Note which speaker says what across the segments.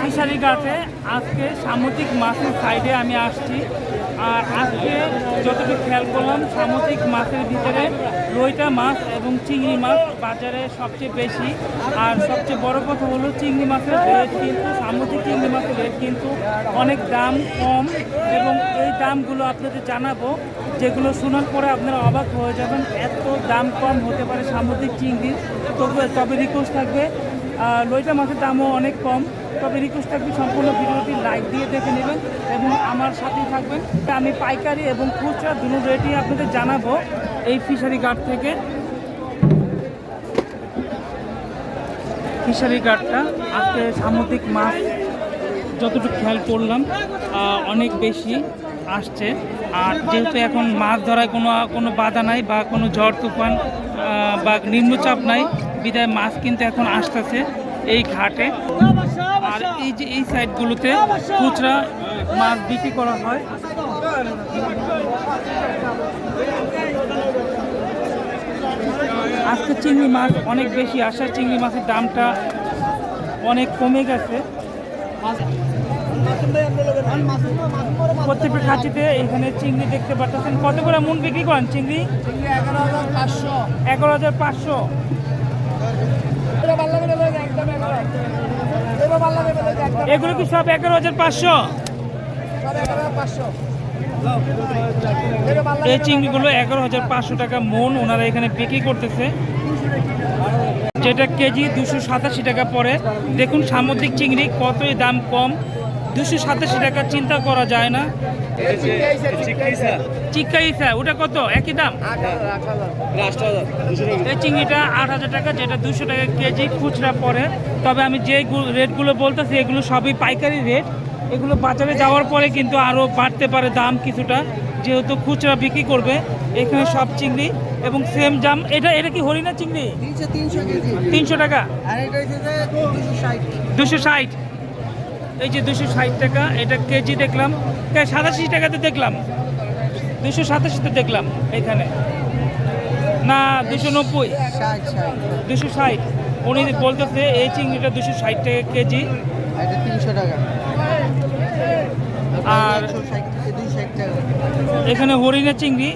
Speaker 1: Fishery ঘাটে আজকে সামুদ্রিক মাছের সাইডে আমি আসছি। আর আজকে যতটুকু খেয়াল করলাম, সামুদ্রিক মাছের ভিতরে রইটা মাছ এবং চিংড়ি মাছ বাজারে সবচেয়ে বেশি। আর সবচেয়ে বড় কথা হলো, চিংড়ি মাছের রেট কিন্তু, সামুদ্রিক চিংড়ি মাছের রেট কিন্তু অনেক দাম কম। এবং এই দামগুলো আপনাদের জানাব, যেগুলো শোনার পরে আপনারা অবাক হয়ে যাবেন, এত দাম কম হতে পারে সামুদ্রিক চিংড়ির তবে তবে রিকোয়েস্ট থাকবে লইটা মাছের দামও অনেক কম। তবে রিকোয়েস্ট থাকবে সম্পূর্ণ ভিডিওটি লাইক দিয়ে দেখে নেবেন এবং আমার সাথেই থাকবেন। আমি পাইকারি এবং খুচরা দুটো রেটই আপনাদের জানাব এই ফিশারি গার্ড থেকে। ফিশারি গার্ডটা আজকে সামুদ্রিক মাছ, যতটুকু খেয়াল করলাম অনেক বেশি আসছে। আর যেহেতু এখন মাছ ধরায় কোনো কোনো বাধা নাই বা কোনো ঝড় তুফান বা নিম্নচাপ নাই, বিদায় মাছ কিন্তু এখন আসতেছে এই ঘাটে। আর এই যে এই সাইডগুলোতে খুচরা মাছ বিক্রি করা হয়। আজকে চিংড়ি মাছ অনেক বেশি আসা, চিংড়ি মাছের দামটা অনেক কমে গেছে। প্রত্যেকটা খাঁচিতে এখানে চিংড়ি দেখতে পাচ্ছেন কত করে মন বিক্রি করেন চিংড়ি? এগারো হাজার পাঁচশো। এগুলো কি সব এগারো হাজার পাঁচশো? এই চিংড়িগুলো এগারো হাজার পাঁচশো টাকা মন, ওনারা এখানে বিক্রি করতেছে। যেটা কেজি দুশো সাতাশি টাকা পরে দেখুন সামুদ্রিক চিংড়ি, কতই দাম কম। দুশো সাতাশি টাকা চিন্তা করা যায় না। চিক্কা ইসা ওটা কত? একই দাম? এই চিংড়িটা আট হাজার টাকা যেটা দুশো টাকা কেজি খুচরা পড়ে। তবে আমি যে রেটগুলো বলতেছি এগুলো সবই পাইকারি রেট। এগুলো বাজারে যাওয়ার পরে কিন্তু আরও বাড়তে পারে দাম কিছুটা যেহেতু খুচরা বিক্রি করবে এখানে সব চিংড়ি এবং সেম জাম এটা এটা কি হরিণা চিংড়ি? তিনশো টাকা? দুশো ষাট। এই যে দুশো ষাট টাকা এটা কেজি দেখলাম। সাতাশি টাকাতে দেখলাম। দুশো সাতাশিতে দেখলাম এখানে। না দুশো নব্বই। দুশো ষাট। উনি বলতেছে এই চিংড়িটা দুশো ষাট টাকা কেজি।
Speaker 2: তিনশো টাকা।
Speaker 1: আর এখানে হরিণের চিংড়ি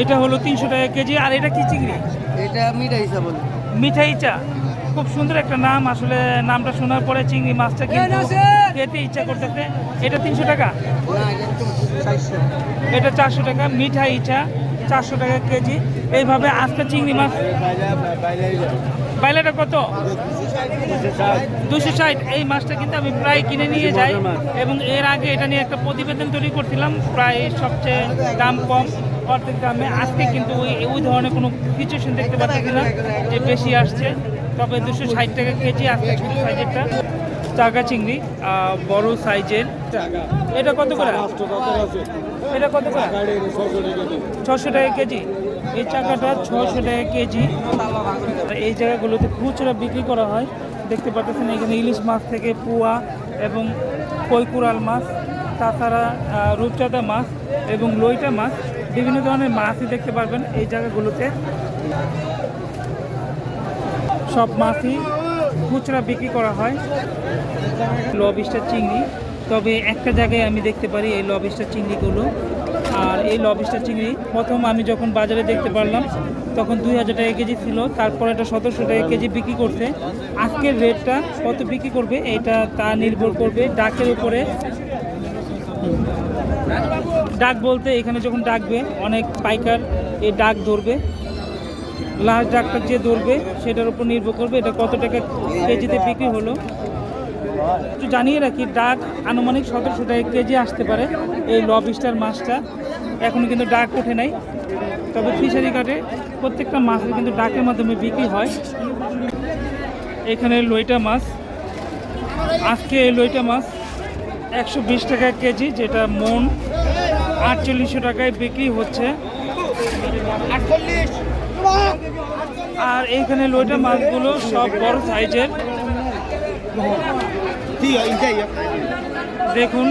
Speaker 1: এটা হলো তিনশো টাকা কেজি। আর এটা কি চিংড়ি?
Speaker 2: এটা মিঠা হিসাব বলে।
Speaker 1: মিঠাই চা। খুব সুন্দর একটা নাম আসলে নামটা শোনার পরে চিংড়ি মাছটা কিন্তু খেতে ইচ্ছা করতেছে। এটা তিনশো টাকা?
Speaker 2: এটা চারশো।
Speaker 1: টাকা মিঠাই চা চারশো টাকা কেজি। এইভাবে আজকে চিংড়ি মাছ। বাইলাটা কত? দুশো ষাট। এই মাছটা কিন্তু আমি প্রায় কিনে নিয়ে যাই। এবং এর আগে এটা নিয়ে একটা প্রতিবেদন তৈরি করছিলাম। প্রায় সবচেয়ে দাম কম অর্ধেক দামে। আজকে কিন্তু ওই ওই ধরনের কোনো সিচুয়েশন দেখতে পাচ্ছি না যে বেশি আসছে। তবে দুশো ষাট টাকা কেজি আজকে সাইজেরটা। চাকা চিংড়ি বড় সাইজের। এটা কত করে? এটা কত করে? ছশো টাকা কেজি। এই চাকাটা ছশো টাকা কেজি। এই জায়গাগুলোতে খুচরা বিক্রি করা হয়। দেখতে পাচ্ছেন এখানে ইলিশ মাছ থেকে পুয়া এবং কৈকুরাল মাছ, তাছাড়া রূপচাঁদা মাছ এবং লইটা মাছ। বিভিন্ন ধরনের মাছই দেখতে পারবেন এই জায়গাগুলোতে। সব মাছই খুচরা বিক্রি করা হয়। লবিস্টার চিংড়ি। তবে একটা জায়গায় আমি দেখতে পারি এই লবিস্টার চিংড়িগুলো। আর এই লবিস্টার চিংড়ি, প্রথম আমি যখন বাজারে দেখতে পারলাম, তখন দুই হাজার টাকা কেজি ছিল। তারপর এটা সতেরোশো টাকা কেজি বিক্রি করছে। আজকের রেটটা কত বিক্রি করবে, এটা তা নির্ভর করবে ডাকের উপরে। ডাক বলতে এখানে যখন ডাকবে, অনেক পাইকার এই ডাক ধরবে। লাস্ট ডাকটা যে ধরবে, সেটার উপর নির্ভর করবে এটা কত টাকা কেজিতে বিক্রি হলো। একটু জানিয়ে রাখি ডাক আনুমানিক সতেরোশো টাকা কেজি আসতে পারে এই লবিস্টার মাছটা। এখনও কিন্তু ডাক ওঠে নাই। তবে ফিশারি কাটে প্রত্যেকটা মাছের কিন্তু ডাকের মাধ্যমে বিক্রি হয়। এখানে লইটা মাছ। আজকে এই লইটা মাছ একশো বিশ টাকা কেজি, যেটা মন আটচল্লিশশো টাকায় বিক্রি হচ্ছে। আর এইখানে লইটা মাছগুলো সব বড় সাইজের। দেখুন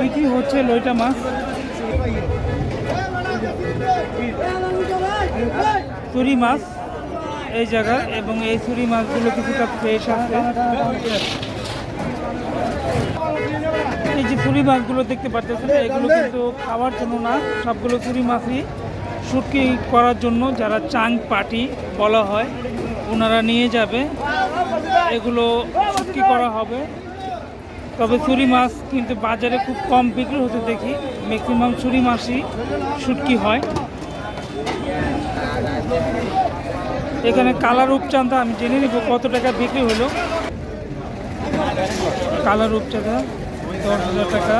Speaker 1: বিক্রি হচ্ছে লইটা মাছ? চুরি মাছ এই জায়গায় এবং এই চুরি মাছগুলো কিছুটা ফ্রেশ আছে। এই যে চুরি মাছগুলো দেখতে পাচ্ছেন, এগুলো কিন্তু খাওয়ার জন্য না, সবগুলো চুরি মাছই। শুটকি করার জন্য যারা চাং পাটি বলা হয়, ওনারা নিয়ে যাবে। এগুলো শুটকি করা হবে। তবে চুরি মাছ কিন্তু বাজারে খুব কম বিক্রি হতে দেখি। ম্যাক্সিমাম চুরি মাছই শুটকি হয়। এখানে কালার রূপচাঁদা, আমি জেনে নিব কত টাকা বিক্রি হলো। কালার রূপচাঁদা, দশ হাজার টাকা।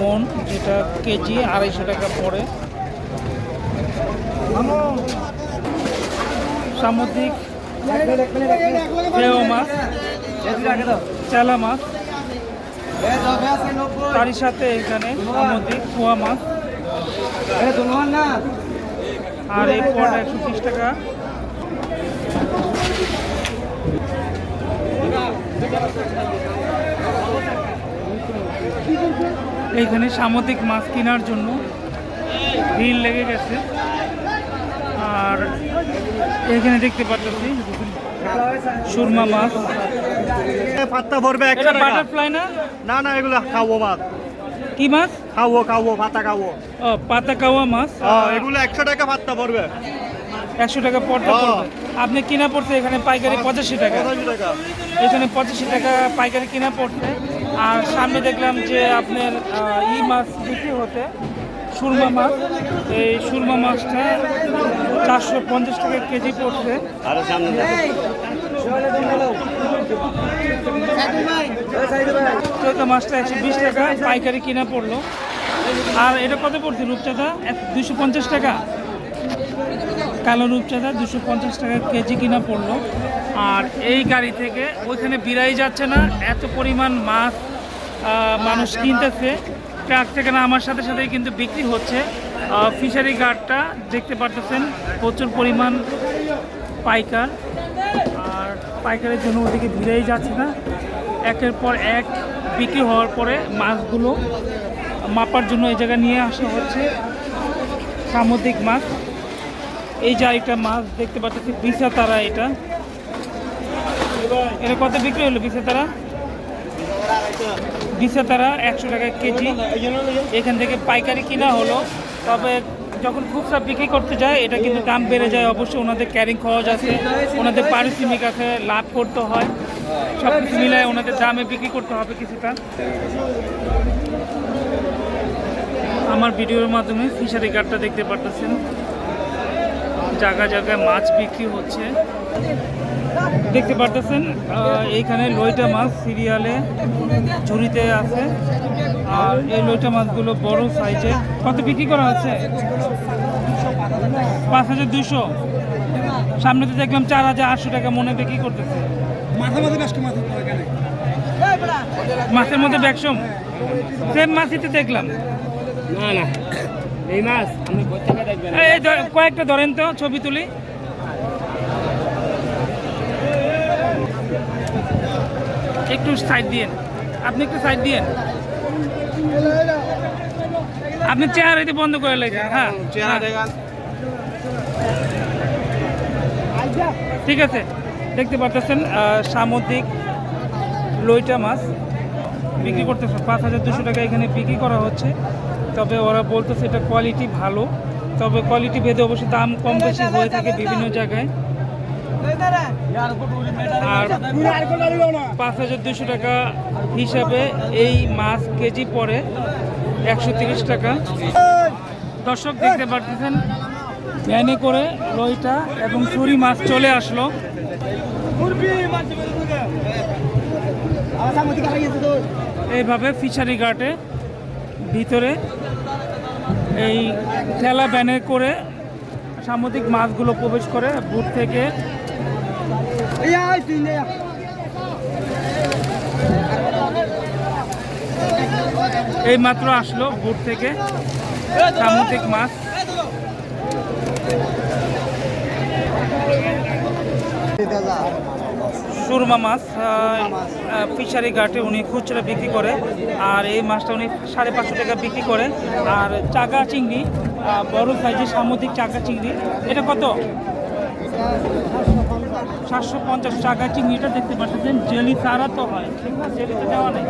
Speaker 1: মন, যেটা কেজি, আড়াইশো টাকা পড়ে। সামুদ্রিক মাছ, চেলা মাছ, তারই সাথে এখানে সামুদ্রিক পোয়া মাছ। আর এই পট একশো ত্রিশ টাকা। এইখানে সামুদ্রিক মাছ কেনার জন্য ভিড় লেগে গেছে। আর এখানে দেখতে পাচ্ছি সুরমা মাছ।
Speaker 3: পাত্তা ভরবে টাকা।
Speaker 1: বাটারফ্লাই না?
Speaker 3: না না এগুলো খাব মাছ।
Speaker 1: কি মাছ?
Speaker 3: খাব খাব পাতা খাব
Speaker 1: ও পাতা কাওয়া মাছ?
Speaker 3: এগুলো একশো টাকা পাত্তা ভরবে।
Speaker 1: একশো টাকা পড়তে। আপনি কিনা পড়ছে এখানে পাইকারি পঁচাশি টাকা। এখানে পঁচাশি টাকা পাইকারি কিনা পড়ছে। আর সামনে দেখলাম যে আপনার ই মাছ বিক্রি হতে সুরমা মাছ। এই সুরমা মাছটা চারশো পঞ্চাশ টাকা কেজি পড়ছে।
Speaker 3: আর সামনে
Speaker 1: চৌকা মাছটা একশো বিশ টাকা পাইকারি কিনা পড়ল। আর এটা কত পড়ছে রূপচাঁদা? দুশো পঞ্চাশ টাকা। কালো রূপচাঁদা দুশো পঞ্চাশ টাকা কেজি কিনা পড়ল। আর এই গাড়ি থেকে ওইখানে বিরাই যাচ্ছে না। এত পরিমাণ মাছ মানুষ কিনতেছে। ট্রাক থেকে না আমার সাথে সাথেই কিন্তু বিক্রি হচ্ছে। ফিশারি গার্ডটা দেখতে পারতেছেন, প্রচুর পরিমাণ পাইকার। আর পাইকারের জন্য ওদিকে ভিড়েই যাচ্ছে না। একের পর এক বিক্রি হওয়ার পরে মাছগুলো মাপার জন্য এই জায়গায় নিয়ে আসা হচ্ছে। সামুদ্রিক মাছ। এই যে একটা মাছ দেখতে পাচ্ছি বিছা তারা এটা। এটা কত বিক্রি হলো বিছা তারা বিছা তারা একশো টাকা কেজি। এখান থেকে পাইকারি কিনা হলো। তবে যখন খুচরা বিক্রি করতে যায়, এটা কিন্তু দাম বেড়ে যায়। অবশ্যই ওনাদের ক্যারিং খরচ আছে। ওনাদের পারিশ্রমিক আছে, লাভ করতে হয়। সব কিছু মিলায় ওনাদের দামে বিক্রি করতে হবে কিছুটা। আমার ভিডিওর মাধ্যমে ফিশারি গার্ডটা দেখতে পারতেছেন। জায়গা জায়গায় মাছ বিক্রি হচ্ছে। দেখতে পারতেছেন আহ, এইখানে লইটা মাছ সিরিয়ালে ঝুড়িতে আছে। আর এই লইটা মাছগুলো বড় সাইজে কত বিক্রি করা হচ্ছে? পাঁচ হাজার দুশো সামনে তো দেখলাম চার হাজার আটশো টাকা মনে বিক্রি করতেছে। মাছের মধ্যে ব্যাকসম। সেম মাছই তো দেখলাম।
Speaker 4: না না এই মাছ
Speaker 1: কয়েকটা ধরেন তো ছবি তুলি। একটু সাইড দিয়েন। আপনি একটু সাইড দিয়েন। আপনি চেহারা এতে বন্ধ করে লাগছেন হ্যাঁ
Speaker 3: চেহারা
Speaker 1: হ্যাঁ, ঠিক আছে দেখতে পারতেছেন আহ, সামুদ্রিক লইটা মাছ বিক্রি করতেছে। পাঁচ হাজার দুশো টাকা এখানে বিক্রি করা হচ্ছে। তবে ওরা বলতেছে এটা কোয়ালিটি ভালো। তবে কোয়ালিটি ভেদে অবশ্যই দাম কম বেশি হয়ে থাকে বিভিন্ন জায়গায়। আর পাঁচ হাজার দুশো টাকা হিসাবে এই মাছ কেজি পড়ে একশো তিরিশ টাকা। দর্শক দেখতে পারতেছেন, ভ্যানে করে লইটা এবং চুরি মাছ চলে আসলো। এইভাবে ফিশারি ঘাটে ভিতরে এই ঠেলা ভ্যানে করে সামুদ্রিক মাছগুলো প্রবেশ করে বুট থেকে এই মাত্র আসলো বুট থেকে সামুদ্রিক মাছ। সুরমা মাছ ফিশারি ঘাটে উনি খুচরা বিক্রি করে, আর এই মাছটা উনি সাড়ে পাঁচশো টাকা বিক্রি করে। আর চাকা চিংড়ি বড় সাইজের সামুদ্রিক চাকা চিংড়ি, এটা কত? চারশো পঞ্চাশ টাকা চিংড়িটা দেখতে পাচ্ছেন? জেলি ছাড়া তো হয় ঠিক আছে জেলি তো দেওয়া নেই।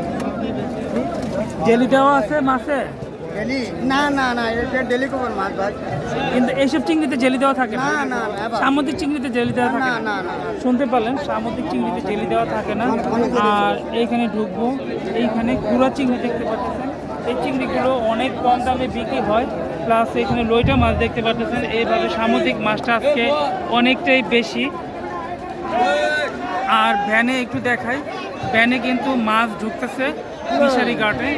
Speaker 1: জেলি দেওয়া আছে মাছে?
Speaker 2: ডেলি না না না এটা ডেলি কবার মাছ ভাই।
Speaker 1: কিন্তু এইসব চিংড়িতে জেলি দেওয়া থাকে
Speaker 2: না?
Speaker 1: না সামুদ্রিক চিংড়িতে জেলি দেওয়া থাকে
Speaker 2: না?
Speaker 1: না
Speaker 2: না না।
Speaker 1: শুনতে পারলেন সামুদ্রিক চিংড়িতে জেলি দেওয়া থাকে না? আর এইখানে ঢুকবো। এইখানে গুড়া চিংড়ি দেখতে পাচ্ছেন। এই চিংড়িগুলো অনেক কম দামে বিক্রি হয়। প্লাস এখানে লইটা মাছ দেখতে পাচ্ছেন এইভাবে সামুদ্রিক মাছটা আজকে অনেকটাই বেশি। আর ভ্যানে একটু দেখাই। ভ্যানে কিন্তু মাছ ঢুকতেছে ফিশারি ঘাটে।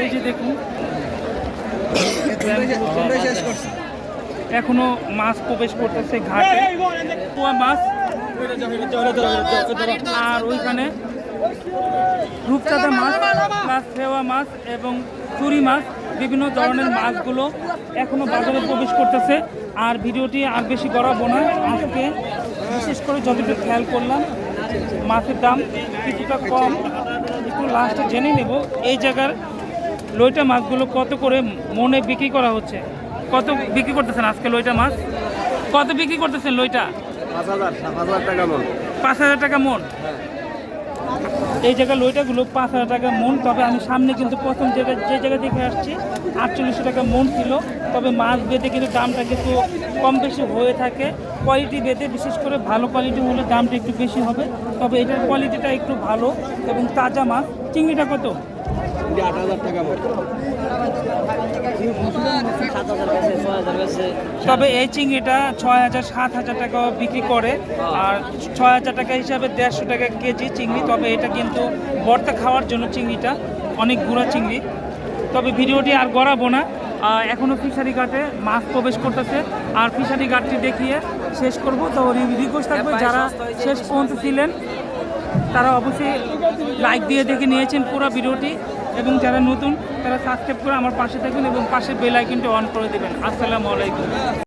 Speaker 1: এই যে দেখুন। এখনও মাছ প্রবেশ করতেছে ঘাটে। মাছ। আর ওইখানে রূপচাঁদা মাছ প্লাস ফেওয়া মাছ এবং চুরি মাছ। বিভিন্ন ধরনের মাছগুলো এখনও বাজারে প্রবেশ করতেছে। আর ভিডিওটি আর বেশি করাবো না। আজকে বিশেষ করে যতটুকু খেয়াল করলাম মাছের দাম কিছুটা কম। একটু লাস্টে জেনে নেব এই জায়গার লইটা মাছগুলো কত করে মনে বিক্রি করা হচ্ছে? কত বিক্রি করতেছেন আজকে লইটা মাছ? কত বিক্রি করতেছেন লইটা?
Speaker 3: পাঁচ হাজার টাকা মন।
Speaker 1: পাঁচ হাজার টাকা মন। এই জায়গায় লইটাগুলো পাঁচ হাজার টাকা মন, তবে আমি সামনে কিন্তু প্রথম জায়গায় যে জায়গা থেকে আসছি, আটচল্লিশশো টাকা মন ছিল, তবে মাছ বেঁধে কিন্তু দামটা কিন্তু কম বেশি হয়ে থাকে। কোয়ালিটি বেঁধে, বিশেষ করে ভালো কোয়ালিটি হলে দামটা একটু বেশি হবে, তবে এটার কোয়ালিটিটা একটু ভালো এবং তাজা মাছ। চিংড়িটা কত?
Speaker 3: আট হাজার টাকা
Speaker 1: তবে এই চিংড়িটা ছয় হাজার সাত হাজার টাকা বিক্রি করে। আর ছয় হাজার টাকা হিসাবে দেড়শো টাকা কেজি চিংড়ি তবে এটা কিন্তু ভর্তা খাওয়ার জন্য চিংড়িটা অনেক গুঁড়া চিংড়ি। তবে ভিডিওটি আর গড়াবো না। আহ, এখনও ফিশারি ঘাটে মাছ প্রবেশ করতেছে। আর ফিশারি ঘাটটি দেখিয়ে শেষ করব। তো রিকোয়েস্ট থাকবে যারা শেষ পর্যন্ত ছিলেন তারা অবশ্যই লাইক দিয়ে দেখে নিয়েছেন পুরো ভিডিওটি। এবং যারা নতুন, তারা সাবস্ক্রাইব করে আমার পাশে থাকবেন এবং পাশে বেল আইকনটি অন করে দেবেন। আসসালামু আলাইকুম।